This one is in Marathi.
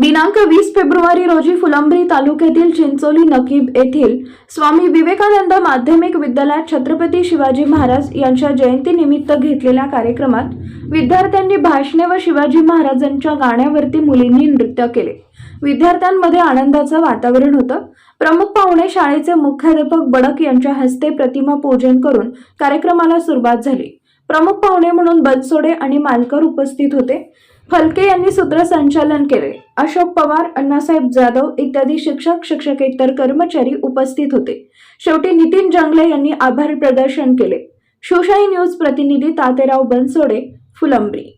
दिनांक वीस फेब्रुवारी रोजी फुलंब्री तालुक्यातील चिंचोली नकीब येथील स्वामी विवेकानंद माध्यमिक विद्यालयात छत्रपती शिवाजी महाराज यांच्या जयंतीनिमित्त घेतलेल्या कार्यक्रमात विद्यार्थ्यांनी भाषणे व शिवाजी महाराजांच्या गाण्यावरती मुलींनी नृत्य केले. विद्यार्थ्यांमध्ये आनंदाचं वातावरण होतं. प्रमुख पाहुणे शाळेचे मुख्याध्यापक बडक यांच्या हस्ते प्रतिमा पूजन करून कार्यक्रमाला सुरुवात झाली. प्रमुख पाहुणे म्हणून बनसोडे आणि मालकर उपस्थित होते. फलके यांनी सूत्रसंचालन केले. अशोक पवार अण्णासाहेब जाधव इत्यादी शिक्षक शिक्षकेतर कर्मचारी उपस्थित होते. शेवटी नितीन जंगले यांनी आभार प्रदर्शन केले. शिवशाही न्यूज प्रतिनिधी तातेराव बनसोडे फुलंब्री.